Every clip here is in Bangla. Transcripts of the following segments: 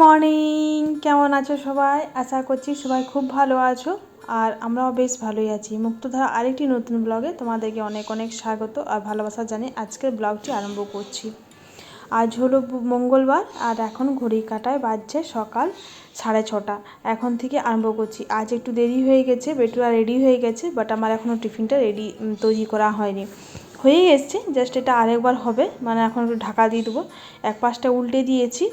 মর্নিং কেমন আছো সবাই? আশা করছি সবাই খুব ভালো আছো আর আমরাও বেশ ভালোই আছি। মুক্তধারা আরেকটি নতুন ব্লগে তোমাদেরকে অনেক অনেক স্বাগত আর ভালোবাসা জানিয়ে আজকের ব্লগটি আরম্ভ করছি। আজ হলো মঙ্গলবার আর এখন ঘড়ি কাটায় বাজছে সকাল সাড়ে ছটা। এখন থেকে আরম্ভ করছি। আজ একটু দেরি হয়ে গেছে বেটুরা রেডি হয়ে গেছে বাট আমার এখনও টিফিনটা রেডি তৈরি করা হয়নি। হয়েই এসছে জাস্ট এটা আরেকবার হবে মানে এখন একটু ঢাকা দিয়ে দেবো। এক পাশটা উল্টে দিয়েছি।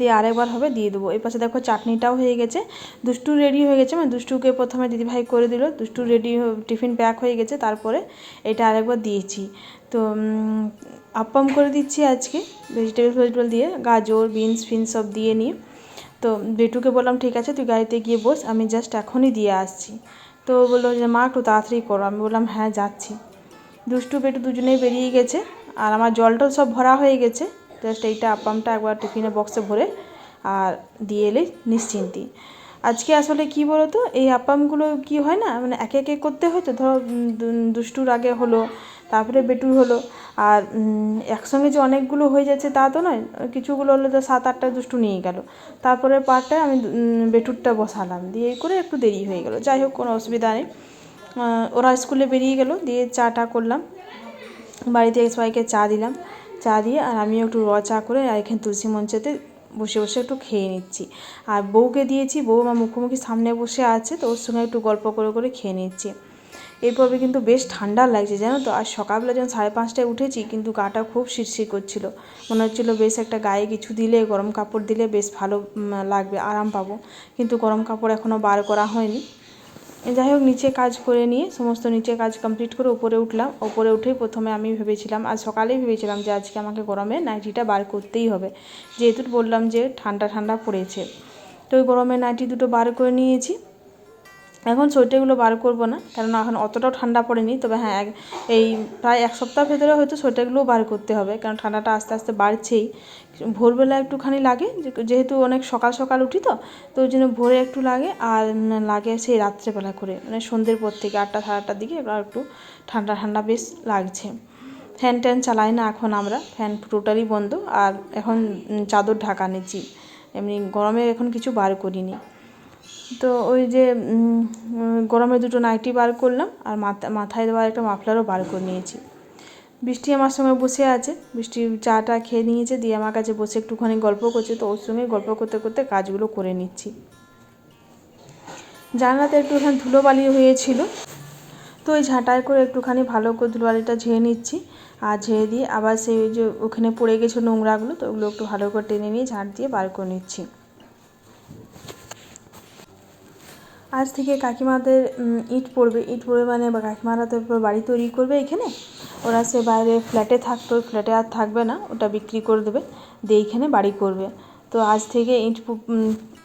দিয়ে আরেকবার হবে দিয়ে দেবো। এই পাশে দেখো চাটনিটাও হয়ে গেছে। দুষ্টু রেডি হয়ে গেছে মানে দুষ্টুকে প্রথমে দিদিভাই করে দিল। দুষ্টু রেডি টিফিন প্যাক হয়ে গেছে তারপরে এটা আরেকবার দিয়েছি। তো উম, আপ্পাম করে দিচ্ছি আজকে ভেজিটেবল ভেজিটেবল দিয়ে গাজর বিনস ফিনস সব দিয়ে নিয়ে। তো বেটুকে বললাম ঠিক আছে তুই গাড়িতে গিয়ে বস আমি জাস্ট এখনই দিয়ে আসছি। তো বলল যে মা একটু তাড়াতাড়ি করো। আমি বললাম হ্যাঁ যাচ্ছি। দুষ্টু বেটু দুজনেই বেরিয়ে গেছে আর আমার জলটাও সব ভরা হয়ে গেছে। জাস্ট এইটা আপ্পামটা একবার টিফিনের বক্সে ভরে আর দিয়ে এলে নিশ্চিন্তি। আজকে আসলে কি বলো তো এই আপ্পামগুলো কি হয় না মানে একে একে করতে হয় তো, ধরো দুষ্টুর আগে হলো, তারপরে বেটুর হলো, আর একসঙ্গে যে অনেকগুলো হয়ে যাচ্ছে তা তো নয়, কিছুগুলো হলো তো সাত আটটা দুষ্টু নিয়ে গেল। তারপরে পার্টটায় আমি বেটুরটা বসালাম, দিয়ে করে একটু দেরি হয়ে গেল। যাই হোক, কোনো অসুবিধা নেই। ওরা স্কুলে বেরিয়ে গেল, দিয়ে চাটা করলাম। বাড়িতে সবাইকে চা দিলাম। চা দিয়ে আর আমিও একটু র চা করে আর এখানে তুলসী মঞ্চেতে বসে বসে একটু খেয়ে নিচ্ছি। আর বউকে দিয়েছি, বউ আমার মুখোমুখি সামনে বসে আছে, তো ওর সঙ্গে একটু গল্প করে করে খেয়ে নিচ্ছি। এরপরে কিন্তু বেশ ঠান্ডা লাগছে, জানো তো? আর সকালবেলা যখন সাড়ে পাঁচটায় উঠেছি, কিন্তু গাটা খুব শিরশির করছিল। মনে হচ্ছিল বেশ একটা গায়ে কিছু দিলে, গরম কাপড় দিলে বেশ ভালো লাগবে, আরাম পাবো। কিন্তু গরম কাপড় এখনও বার করা হয়নি। যাই হোক, নিচে কাজ করে নিয়ে সমস্ত নিচে কাজ কমপ্লিট করে উপরে উঠলাম। উপরে উঠেই প্রথমে আমি ভেবেছিলাম আর সকালেই ভেবেছিলাম যে আজকে আমাকে গরমে নাইটিটা বার করতেই হবে। যেহেতু বললাম যে ঠান্ডা ঠান্ডা পড়েছে। তো ওই গরমে নাইটি দুটো বার করে নিয়েছি। এখন সোয়েটারগুলো বার করব না, কেননা এখন অতটাও ঠান্ডা পড়েনি। তবে হ্যাঁ এই প্রায় এক সপ্তাহ ভেতরে হয়তো সোয়েটারগুলোও বার করতে হবে, কারণ ঠান্ডাটা আস্তে আস্তে বাড়ছেই। ভোরবেলা একটুখানি লাগে যেহেতু অনেক সকাল সকাল উঠি তো তো ওই জন্য ভোরে একটু লাগে, আর লাগে সেই রাত্রেবেলা করে মানে সন্ধ্যের পর থেকে আটটা সাড়ে আটটার দিকে এবার একটু ঠান্ডা ঠান্ডা বেশ লাগছে। ফ্যান ট্যান চালাই না এখন আমরা, ফ্যান টোটালি বন্ধ, আর এখন চাদর ঢাকা নিচ্ছি। এমনি গরমে এখন কিছু বার করিনি। তো ওই যে গরমে দুটো নাইটি বার করলাম, আর মাথা, মাথায় দেওয়ার একটা মাফলারও বার করে নিয়েছি। বৃষ্টি আমার সঙ্গে বসে আছে, বৃষ্টি চাটা খেয়ে নিয়েছে, দিয়ে আমার কাছে বসে একটুখানি গল্প করছে, তো ওর সঙ্গে গল্প করতে করতে কাজগুলো করে নিচ্ছি। জানলাতে একটুখানি ধুলোবালি হয়েছিল, তো ওই ঝাঁটায় করে একটুখানি ভালো করে ধুলোবালিটা ঝেড়ে নিচ্ছি, আর ঝেড়ে দিয়ে আবার সেই যে ওখানে পড়ে গেছে নোংরাগুলো, তো ওগুলো একটু ভালো করে টেনে নিয়ে ঝাঁট দিয়ে বার করে নিচ্ছি। আজ থেকে কাকিমাদের ইট পড়বে। ইট পড়বে মানে কাকিমারা তো বাড়ি তৈরি করবে এখানে। ওরা সে বাইরে ফ্ল্যাটে থাকতো ফ্ল্যাটে আর থাকবে না। ওটা বিক্রি করে দেবে, দিয়ে এখানে বাড়ি করবে। তো আজ থেকে ইট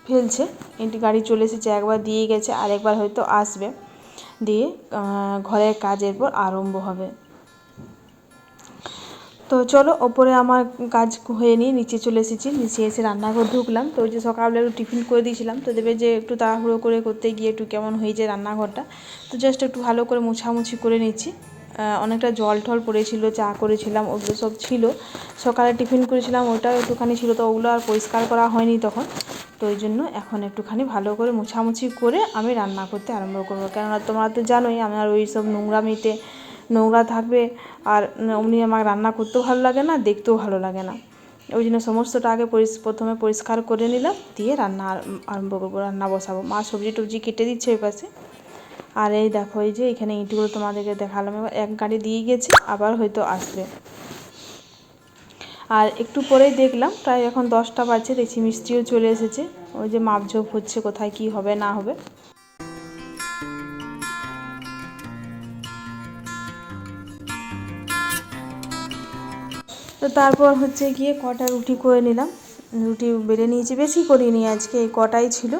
ফেলছে। ইট গাড়ি চলে এসেছে, একবার দিয়ে গেছে আর একবার হয়তো আসবে। দিয়ে ঘরের কাজের পর আরম্ভ হবে। তো চলো, ওপরে আমার কাজ হয়ে নিয়ে নিচে চলে এসেছি। নিচে এসে রান্নাঘর ঢুকলাম। তো ওই যে সকালবেলা একটু টিফিন করে দিয়েছিলাম। তো দেবে যে একটু তাড়াহুড়ো করে করতে গিয়ে একটু কেমন হয়েছে রান্নাঘরটা। তো জাস্ট একটু ভালো করে মোছামুছি করে নিচ্ছি অনেকটা জল টল পড়েছিল, চা করেছিলাম, ওগুলো সব ছিল। সকালে টিফিন করেছিলাম ওটাও একটুখানি ছিল তো ওগুলো আর পরিষ্কার করা হয়নি তখন। তো ওই জন্য এখন একটুখানি ভালো করে মোছামুছি করে আমি রান্না করতে আরম্ভ করব। কেননা তোমরা তো জানোই, আমার ওই সব নোংরামিতে নোংরা থাকবে আর অমনি আমার রান্না করতেও ভালো লাগে না, দেখতেও ভালো লাগে না। ওই জন্য সমস্তটা আগে প্রথমে পরিষ্কার করে নিলাম, দিয়ে রান্না আর- আরম্ভ করব, রান্না বসাবো। মা সবজি টবজি কেটে দিচ্ছে ওই পাশে। আর এই দেখো, এই যে এখানে ইঁটগুলো তোমাদেরকে দেখালাম, এবার এক গাড়ি দিয়ে গেছে, আবার হয়তো আসবে। আর একটু পরেই দেখলাম, প্রায় এখন দশটা বাজছে, দেখছি মিস্ত্রিও চলে এসেছে। ওই যে মাপঝোপ হচ্ছে, কোথায় কি হবে, না হবে। তো তারপর হচ্ছে গিয়ে কটা রুটি করে নিলাম। রুটি বেড়ে নিয়েছি, বেশি করিনি, আজকে এই কটাই ছিল।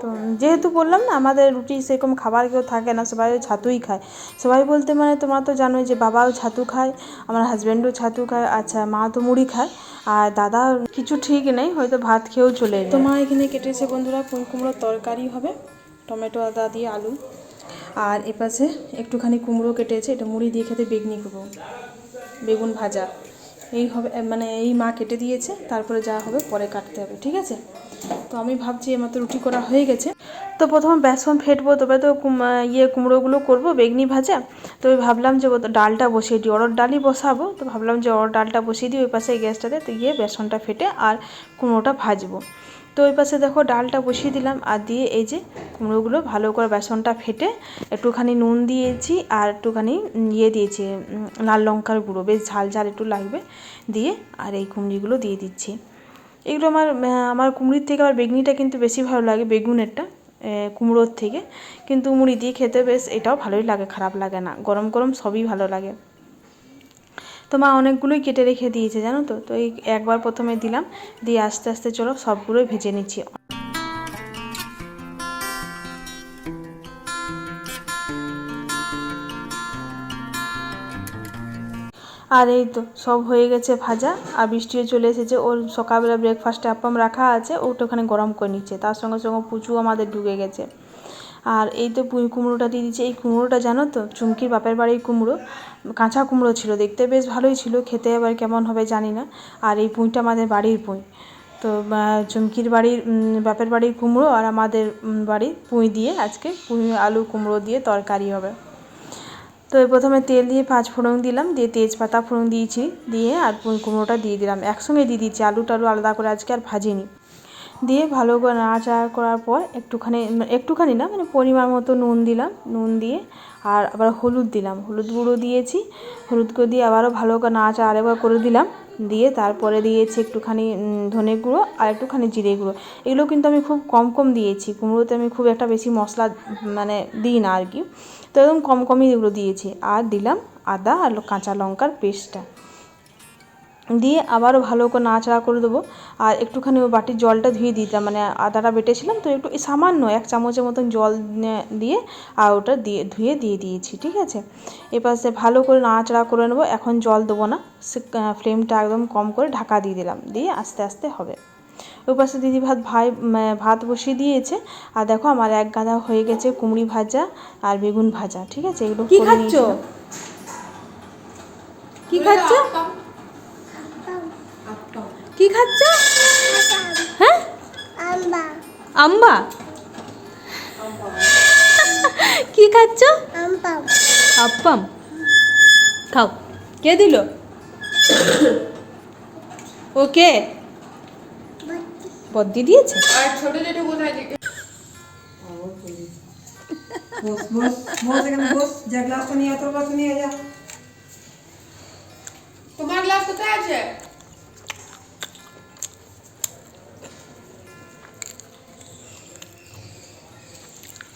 তো যেহেতু বললাম না, আমাদের রুটি সেরকম খাবার কেউ থাকে না, সবাই ছাতুই খায়। সবাই বলতে মানে তোমরা তো জানোই যে বাবাও ছাতু খায়, আমার হাজব্যান্ডও ছাতু খায় আচ্ছা মা তো মুড়ি খায়, আর দাদা কিছু ঠিক নেই, হয়তো ভাত খেয়েও চলে যায় তো মা এখানে কেটেছে বন্ধুরা কুমড়োর তরকারি হবে? টমেটো, আদা দিয়ে আলু। আর এপাশে একটুখানি কুমড়ো কেটেছে, এটা মুড়ি দিয়ে খেতে বেগনি করব। বেগুন ভাজা। এই হবে মানে এই মা কেটে দিয়েছে, তারপরে যা হবে পরে কাটতে হবে, ঠিক আছে? তো আমি ভাবছি এমাত্র রুটি করা হয়ে গেছে। তো প্রথমে বেসন ফেটবো, তবে তো ইয়ে কুমড়োগুলো করব, বেগনি ভাজা। তো ভাবলাম যে ডালটা বসিয়ে দিই অরড় ডালই বসাবো। তো ভাবলাম যে অরড় ডালটা বসিয়ে দিই ওই পাশে গ্যাসটাতে, তো গিয়ে বেসনটা ফেটে আর কুমড়োটা ভাজবো। তো ওই পাশে দেখো ডালটা বসিয়ে দিলাম আর দিয়ে এই যে কুমড়োগুলো ভালো করে বেসনটা ফেটে একটুখানি নুন দিয়েছি আর একটুখানি ইয়ে দিয়েছি লাল লঙ্কার গুঁড়ো। বেশ ঝাল ঝাল একটু লাগবে দিয়ে আর এই কুমড়িগুলো দিয়ে দিচ্ছি। এগুলো আমার আমার কুমড়ির থেকে আমার বেগনিটা কিন্তু বেশি ভালো লাগে বেগুনেরটা কুমড়োর থেকে। কিন্তু মুড়ি দিয়ে খেতে বেশ এটাও ভালোই লাগে, খারাপ লাগে না। গরম গরম সবই ভালো লাগে। তো মা অনেকগুলোই কেটে রেখে দিয়েছে, জানো তো? তো এই একবার প্রথমে দিলাম, দিয়ে আস্তে আস্তে চলো সবগুলোই ভেজে নিচ্ছি। আর এই তো, সব হয়ে গেছে ভাজা, আর বৃষ্টিও চলে এসেছে। ওর সকালবেলা ব্রেকফাস্টে আপ্পাম রাখা আছে ওটা ওখানে গরম করে নিচ্ছে। তার সঙ্গে সঙ্গে পুচু আমাদের ঢুকে গেছে। আর এই তো কুমড়োটা দিয়ে দিচ্ছে। এই কুমড়োটা জানো তো? চুমকির বাপের বাড়ির কুমড়ো। কাঁচা কুমড়ো ছিল। দেখতে বেশ ভালোই ছিল। খেতে এবার কেমন হবে জানি না। আর এই পুঁইটা আমাদের বাড়ির পুঁই। তো চুমকির বাড়ির বাপের বাড়ির কুমড়ো আর আমাদের বাড়ির পুঁই দিয়ে আজকে পুঁই, আলু কুমড়ো দিয়ে তরকারি হবে। তো প্রথমে তেল দিয়ে পাঁচ ফোড়ন দিলাম। দিয়ে তেজপাতা ফোড়ন দিয়েছি। দিয়ে আর পুঁই কুমড়োটা দিয়ে দিলাম। একসঙ্গে দিয়ে দিচ্ছি। আলু টালু আলাদা করে আজকে আর ভাজিনি। দিয়ে ভালো করে নাড়াচাড়া করার পর একটুখানি একটুখানি না মানে পরিমাণ মতো নুন দিলাম, নুন দিয়ে আর আবার হলুদ দিলাম। হলুদ গুঁড়ো দিয়েছি, হলুদ গুঁড়ো দিয়ে আবারও ভালো করে নাড়াচাড়া আরেকবার করে দিলাম, দিয়ে তারপরে দিয়েছি একটুখানি ধনে গুঁড়ো আর একটুখানি জিরে গুঁড়ো। এগুলো কিন্তু আমি খুব কম কম দিয়েছি, কুমড়োতে আমি খুব একটা বেশি মশলা মানে দিই না আর কি। তো একদম কম কমই এগুলো দিয়েছি। আর দিলাম আদা আর কাঁচা লঙ্কার পেস্টটা। দিয়ে আবারও ভালো করে নাড়াচাড়া করে দেবো। আর একটুখানি ওই বাটির জলটা ধুয়ে দিতাম মানে আদাটা বেটেছিলাম তো একটু সামান্য এক চামচের মতন জল দিয়ে আর ওটা দিয়ে ধুয়ে দিয়ে দিয়েছি ঠিক আছে? এবার সে ভালো করে নাড়াচাড়া করে নেব। এখন জল দেবো না। সে ফ্লেমটা একদম কম করে ঢাকা দিয়ে দিলাম। দিয়ে আস্তে আস্তে হবে। ওই পাশে দিদি ভাত ভাই ভাত বসিয়ে দিয়েছে। আর দেখো আমার এক গাদা হয়ে গেছে কুমড়ি ভাজা আর বেগুন ভাজা ঠিক আছে? এগুলো কি করে খাচ্ছ? কি খাচ্ছ? কি খাচ্ছ? হ্যাঁ? আম্বা। কি খাচ্ছ? আপ্পাম। খাও। কে দিল? ওকে বদ্দি দিয়েছে? আর ছোট জেঠু কোথায় বস বস বস এখানে বস। যা গ্লাসটা নিয়ে তোর গ্লাসটা নিয়ে যা। তোমার গ্লাস কোথায় আছে?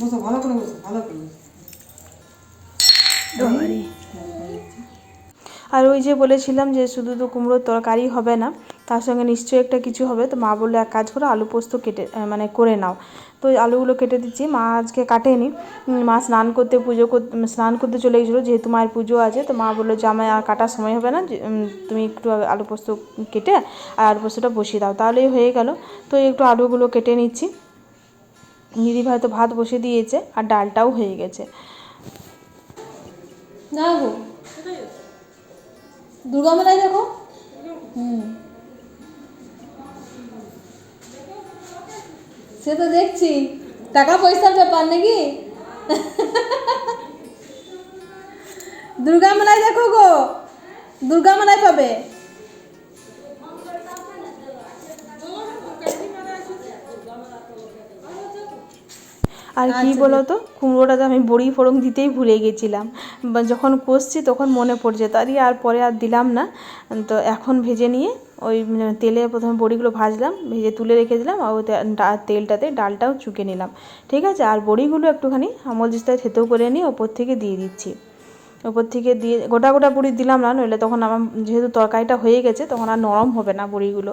বসো, ভালো করে বসো, ভালো করে আর। ওই যে বলেছিলাম যে শুধু তো কুমড়োর তরকারি হবে না, তার সঙ্গে নিশ্চয়ই একটা কিছু হবে। তো মা বলল, এক কাজ করো, আলু পোস্ত কেটে মানে করে নাও। তো আলুগুলো কেটে দিচ্ছি, মা আজকে কাটেনি। মা স্নান করতে, পুজো করতে স্নান করতে চলে গেছিল, যেহেতু মায়ের পুজো আছে, তো মা বলল যে আমার আর কাটার সময় হবে না তুমি একটু আলু পোস্ত কেটে আর আলু পোস্তটা বসিয়ে দাও। তাহলেই হয়ে গেল। তো একটু আলুগুলো কেটে নিচ্ছি। দিদি ভাই তো ভাত বসিয়ে দিয়েছে আর ডালটাও হয়ে গেছে। না গো। দুর্গা মেলায় দেখো। সে তো দেখছি। টাকা পয়সার ব্যাপার নাকি? দুর্গা মেলায় দেখো গো। দুর্গা মেলায় পাবে। আর কি বলো তো কুমড়োটাতে আমি বড়ি ফোড়ন দিতেই ভুলে গেছিলাম। বা যখন কষছি তখন মনে পড়ছে তারই আর পরে আর দিলাম না। তো এখন ভেজে নিয়ে ওই উম তেলে প্রথমে বড়িগুলো ভাজলাম ভেজে তুলে রেখে দিলাম আর ওই তেলটাতে ডালটাও চুকে নিলাম। ঠিক আছে? আর বড়িগুলো একটুখানি আমল দিস্তায় থেতেও করে নিয়ে ওপর থেকে দিয়ে দিচ্ছি। ওপর থেকে দিয়ে গোটা গোটা বড়ি দিলাম না নইলে তখন আমার যেহেতু তরকারিটা হয়ে গেছে তখন আর নরম হবে না বড়িগুলো।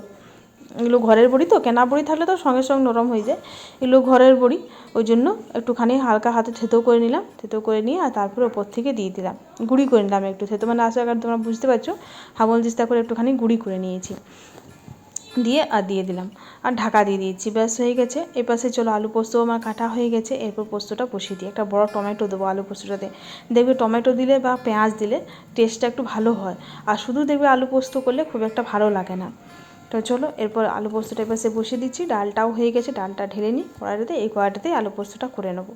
এগুলো ঘরের বড়ি তো, কেনা বড়ি থাকলে তো সঙ্গে সঙ্গে নরম হয়ে যায়। এগুলো ঘরের বড়ি, ওই জন্য একটুখানি হালকা হাতে থেতো করে নিলাম। থেতো করে নিয়ে আর তারপরে ওপর থেকে দিয়ে দিলাম। গুঁড়ি করে নিলাম একটু থেতো। মানে আসলে কারণ তোমরা বুঝতে পারছ, হাবল দিস্তা করে একটুখানি গুঁড়ি করে নিয়েছি। দিয়ে আর দিয়ে দিলাম। আর ঢাকা দিয়ে দিয়েছি। ব্যাস, হয়ে গেছে। এই পাশে চলো আলু পোস্ত আমার কাটা হয়ে গেছে। এরপর পোস্তটা বসিয়ে দিই। একটা বড় টমেটো দেবো আলু পোস্তটাতে। দেখবে টমেটো দিলে বা পেঁয়াজ দিলে টেস্টটা একটু ভালো হয়। আর শুধু দেখবে আলু পোস্ত করলে খুব একটা ভালো লাগে না। তো চলো, এরপর আলু পোস্তটা এবার সে বসিয়ে দিচ্ছি। ডালটাও হয়ে গেছে, ডালটা ঢেলে নিই। কড়াইটাতে, এই কড়াইটাতেই আলু পোস্তটা করে নেব।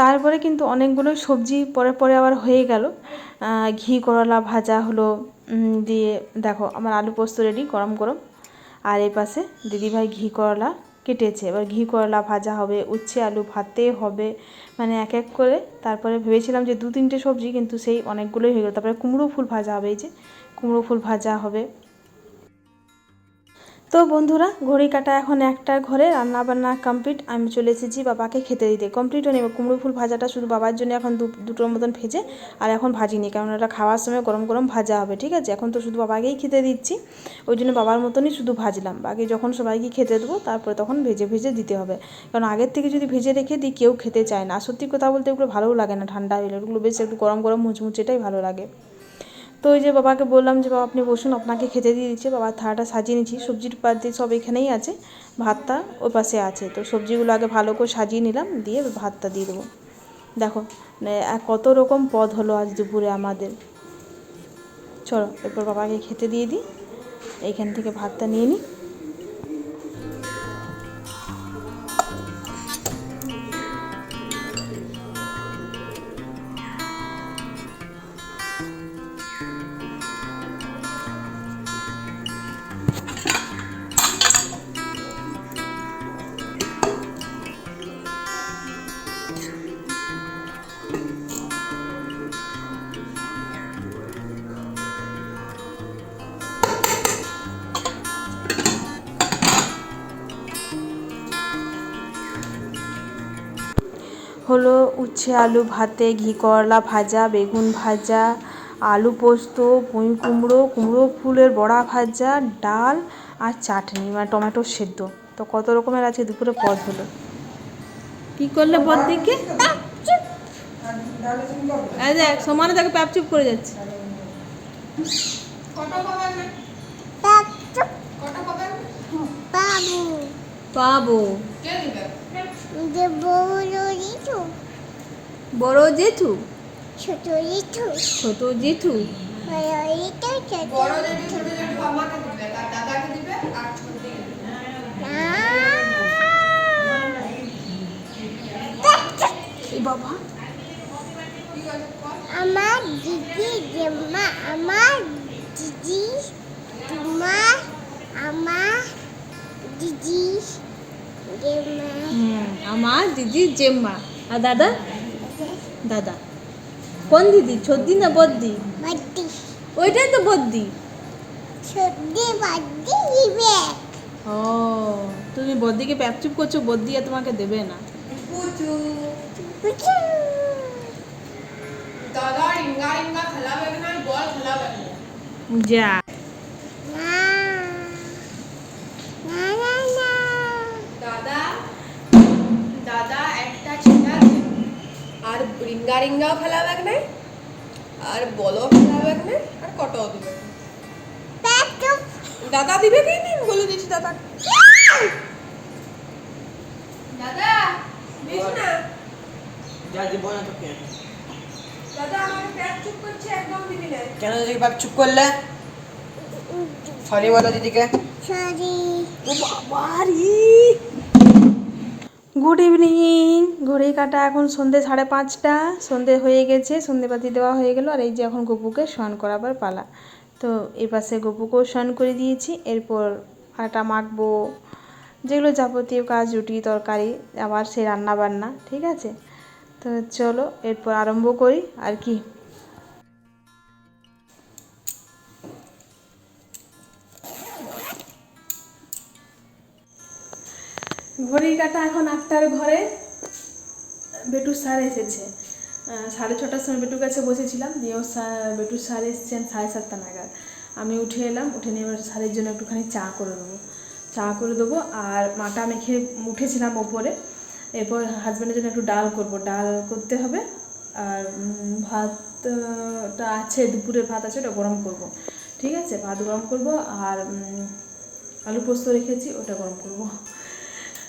তারপরে কিন্তু অনেকগুলো সবজি পরে পরে আবার হয়ে গেল। ঘি, করলা ভাজা হলো দিয়ে দেখো আমার আলু পোস্ত রেডি গরম গরম। আর এই পাশে দিদিভাই ঘি, করলা কেটেছে। এবার ঘি, করলা ভাজা হবে, উচ্ছে আলু ভাতে হবে মানে এক এক করে। তারপরে ভেবেছিলাম যে দু তিনটে সবজি, কিন্তু সেই অনেকগুলোই হয়ে গেলো। তারপরে কুমড়ো ফুল ভাজা হবে, এই যে কুমড়ো ফুল ভাজা হবে। তো বন্ধুরা, ঘড়ি কাটা এখন একটা ঘরে রান্না বান্না কমপ্লিট আমি চলে এসেছি বাবাকে খেতে দিতে। কমপ্লিট হয়নি কুমড়ো ফুল ভাজাটা শুধু বাবার জন্য এখন দুটোর মতন ভেজে, আর এখন ভাজিনি কারণ ওটা খাওয়ার সময় গরম গরম ভাজা হবে, ঠিক আছে? এখন তো শুধু বাবাকেই খেতে দিচ্ছি। ওই জন্য বাবার মতনই শুধু ভাজলাম। বাকি যখন সবাইকে খেতে দেবো, তারপরে তখন ভেজে ভেজে দিতে হবে। কারণ আগের থেকে যদি ভেজে রেখে দিই, কেউ খেতে চায় না। সত্যি কথা বলতে ওগুলো ভালোও লাগে না ঠান্ডা হলে ওগুলো বেশ একটু গরম গরম মুচমুচেটাই ভালো লাগে। তো ওই যে বাবাকে বললাম যে, বাবা, আপনি বসুন, আপনাকে খেতে দিয়ে দিচ্ছে বাবার থালাটা সাজিয়ে নিচ্ছি, সবজির পাতি সব এখানেই আছে, ভাতটা ওই পাশে আছে। তো সবজিগুলো আগে ভালো করে সাজিয়ে নিলাম, দিয়ে ভাতটা দিয়ে দেবো। দেখো কত রকম পদ হলো আজ দুপুরে আমাদের। চলো, এরপর বাবাকে খেতে দিয়ে দিই এইখান থেকে ভাতটা নিয়ে নিই। হলো উচ্ছে আলু ভাতে ঘি করলা ভাজা বেগুন ভাজা আলু পোস্ত পুঁই কুমড়ো কুমড়ো ফুলের বড়া ভাজা ডাল আর চাটনি মানে টমেটো সেদ্ধ। তো কত রকমের আছে দুপুরে পদ হলো? কি করলে পদ দিকে দেখ সমানে তাকে প্যাপচুপ করে যাচ্ছে। পাবো। কে দিবে যে বড় ঋতু বড় জেঠু? ছোট ঋতু ছোট জেঠু। বড় জেঠু ছোট জেঠু। আমাকে দিবে দাদাকে দিবে আর বাবা। আমার দিদি জেম্মা আমার দিদি তোমার আমার দিদি আমার দিদি জেম্মা। আর দাদা? দাদা। কোন দিদি? ছদ্দি না বদ্দি? বাদ্দি। ওইটাই তো বদ্দি। সর্দি বাদ্দি দিবে ও তুমি বদ্দিকে প্যাপচুপ করছ বদ্দি আর তোমাকে দেবে না। পুচু। দাদা রিঙ্গা রিঙ্গা খেলাবে না? বল খেলাবে না? যা। রিঙ্গাও খেলাবে না আর বলও খেলাবে না আর কটাও দিবে। দাদা দিবে কি নি বলে দিচ্ছি দাদা। দাদা দিস না। যা দিব না তোকে দাদা আমাকে পেট চুপ করছে একদম দিবি না। কেন দিদি বাপ চুপ করলে? সরি বলো দিদিকে। সরি। গুড ইভিনিং ঘড়ি কাটা এখন সন্ধে সাড়ে পাঁচটা। সন্ধে হয়ে গেছে সন্ধেবাতি দেওয়া হয়ে গেল, আর এই যে এখন গপুকে স্নান করাবার পালা। তো এই পাশে গপুকেও স্নান করে দিয়েছি, এরপর আটা মাখবো, যেগুলো যাবতীয় কাজ, রুটি, তরকারি, আবার সেই রান্না বান্না ঠিক আছে? তো চলো, এরপর আরম্ভ করি, আর কি? ঘড়ি কাটা এখন আটটার ঘরে। বেটু স্যার এসেছে। সাড়ে ছটার সময় বেটুর কাছে বসেছিলাম দিয়ে ও সা- বেটুর স্যার এসছেন সাড়ে সাতটা নাগাদ। আমি উঠে এলাম, উঠে নিয়ে এবার স্যারের জন্য একটুখানি চা করে দেবো চা করে দেবো আর মাটা মেখে উঠেছিলাম ওপরে। এরপর হাজব্যান্ডের জন্য একটু ডাল করব। ডাল করতে হবে আর ভাতটা আছে, দুপুরের ভাত আছে, ওটা গরম করব। ঠিক আছে? ভাত গরম করব আর আলু পোস্ত রেখেছি, ওটা গরম করব।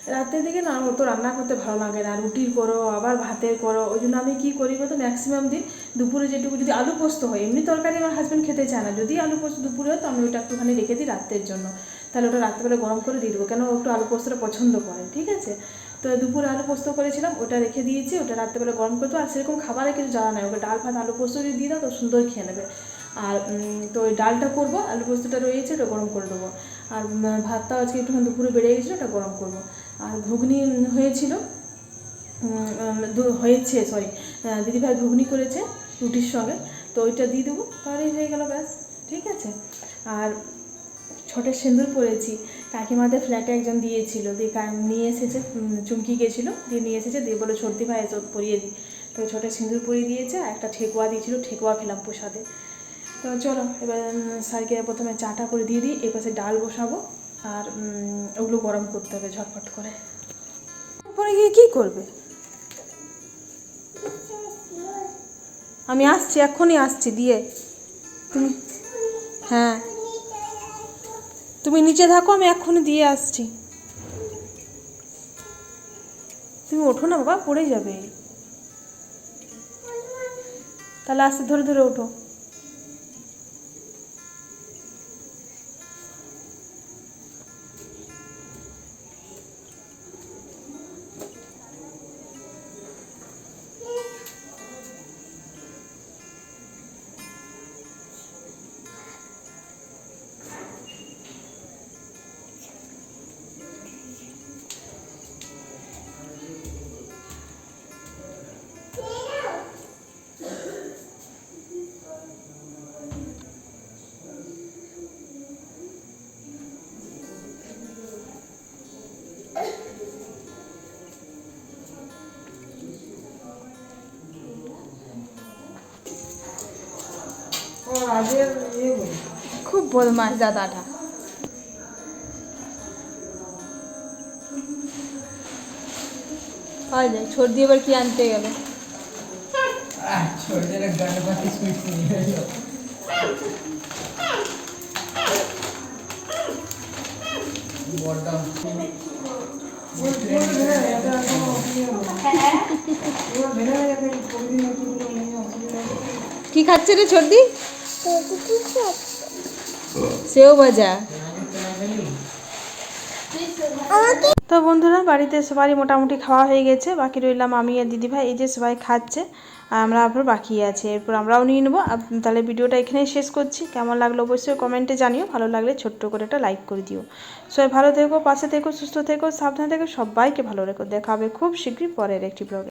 রাতের দিকে না অত রান্না করতে ভালো লাগে না। রুটির করো, আবার ভাতের করো, ওই জন্য আমি কী করি বলতো ম্যাক্সিমাম দিন দুপুরে যেটুকু যদি আলু পোস্ত হয়, এমনি তরকারি আমার হাজব্যান্ড খেতে চায় না। যদি আলু পোস্ত দুপুরে হয়, তো আমি ওটা একটুখানি রেখে দিই রাত্রের জন্য। তাহলে ওটা রাত্রেবেলা গরম করে দিয়ে দেবো, কেন একটু আলু পোস্তটা পছন্দ করে, ঠিক আছে? তো দুপুরে আলু পোস্ত করেছিলাম, ওটা রেখে দিয়েছি, ওটা রাত্রেবেলা গরম করে দেবো আর সেরকম খাবারে কিছু জানা নাই। ওকে ডাল ভাত আলু পোস্ত যদি দিয়ে দাও, তো সুন্দর খেয়ে নেবে। আর তো ওই ডালটা করব, আলু পোস্তটা রয়েছে, ওটা গরম করে দেবো। আর ভাতটা আজকে একটুখানি দুপুরে বেড়ে গেছিল, ওটা গরম করব। আর ঘুগনি হয়েছিল হয়েছে সরি দিদিভাই ঘুগনি করেছে রুটির সঙ্গে, তো ওইটা দিয়ে দেবো, তাহলেই হয়ে গেল, ব্যাস, ঠিক আছে। আর ছোটের সিঁদুর পরেছি, কাকিমাদের ফ্ল্যাটে একজন দিয়েছিল, দিয়ে নিয়ে এসেছে চুমকি গেছিল, দিয়ে নিয়ে এসেছে, দিয়ে বলে সর্দি ভাই, এসব পরিয়ে দিই তো ছোটের সিঁদুর পরিয়ে দিয়েছে একটা ঠেকুয়া দিয়েছিল, ঠেকুয়া খেলাম প্রসাদে। তো চলো, এবার স্যারকে প্রথমে চাটা করে দিয়ে দিই, এপাশে ডাল বসাবো। আর ওগুলো গরম করতে হবে ঝটপট করে। পরে গিয়ে কী করবে? আমি আসছি এখনই আসছি, দিয়ে। তুমি হ্যাঁ। তুমি নিচে থাকো, আমি এক্ষুনি দিয়ে আসছি। তুমি ওঠো না বাবা, পড়ে যাবে। তাহলে আস্তে ধরে ধরে ওঠো। খুব বদমাস দাদাটা। পাওয়া যায় কি আনতে গেল? কি খাচ্ছে রে সর্দি সেও ভাজা তো বন্ধুরা, বাড়িতে সবারই মোটামুটি খাওয়া হয়ে গেছে। বাকি রইলাম আমি আর দিদিভাই এই যে সবাই খাচ্ছে, আর আমরা আবার বাকি আছে। এরপর আমরাও নিয়ে নেব। তাহলে ভিডিওটা এখানেই শেষ করছি। কেমন লাগল অবশ্যই কমেন্টে জানিও। ভালো লাগলে ছোট্ট করে একটা লাইক করে দিও। সবাই ভালো থেকো, পাশে থেকো, সুস্থ থেকো, সাবধানে থেকো, সবাইকে ভালো রেখো। দেখা হবে খুব শীঘ্রই পরের একটি ব্লগে